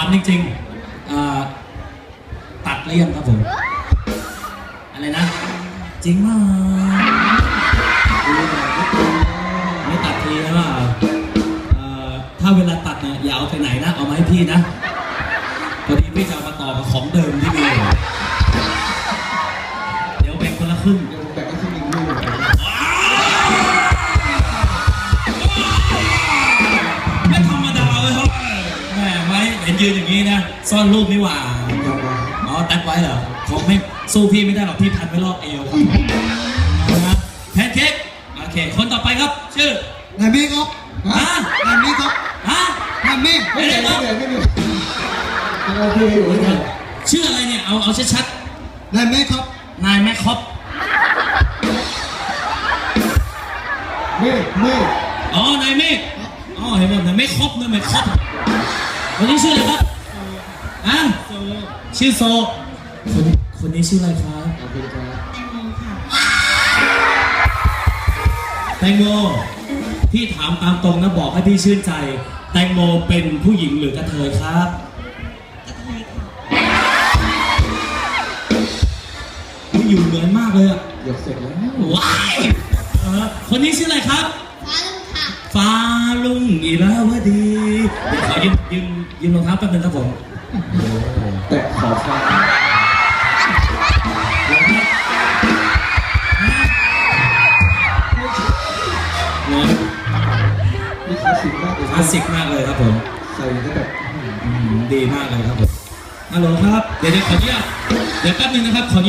ามจริงๆอ่าตัดเลี่ยงครับผม อะไรนะ จริงมากไม่ตัดทีนะว่าเอ่อถ้าเวลาตัดเนี่ยอย่าเอาไปไหนนะ เอามาให้พี่นะพอดีพี่จะเอามาต่อกับของเดิมที่มีอยู่เดี๋ยวแบ่งคนละครึ่ง ยืนอย่างนี้นะซ่อนรูปนี่หว่ายอมมาอ๋อตัดไว้เหรอผมไม่สู้พี่ไม่ได้หรอกพี่พันไว้รอบเอวครับนะฮะแพนเค้กโอเค คนต่อไปครับ ชื่อนายเมฆครับฮะนายเมฆครับฮะนายเมฆไม่เหนื่อยไม่เหนื่อยไม่เหนื่อยยังโอเคอยู่ไม่เหนื่อยชื่ออะไรเนี่ยเอาเอาชัดนายเมฆครับๆนายแมคคอปเมฆเมฆอ๋อนายเมฆอ๋อเห็นไหมนายไม่ครบนะไม่ครบ คนนี้ชื่ออะไรครับอะชื่อโซ คนคนนี้ชื่ออะไรครับขอบคุณครับแตงโมพี่ถามตามตรงนะบอกให้พี่ชื่นใจ แตงโมเป็นผู้หญิงหรือกระเทยครับกระเทยค่ะอุ๊ยอยู่เหมือนมากเลยอะเดี๋ยวเสร็จแล้วว้ายเออคนนี้ชื่ออะไรครับ ฟ้าลุงค่ะ ฟ้าลุงอีราวดีเดี๋ ยวขอยืมยืมยืมรองเท้าแป๊บนึงครับผมแต่ขอฟังเนาะนี่คลาสสิกมากเลยคลาสสิกมากเลยครับผมใส่ได้แบบอืมดีมากเลยครับผมฮัลโหลครับ เดี๋ยวเดี๋ยวขออนุญาตเดี๋ยวแป๊บนึงนะครับขออนุญาต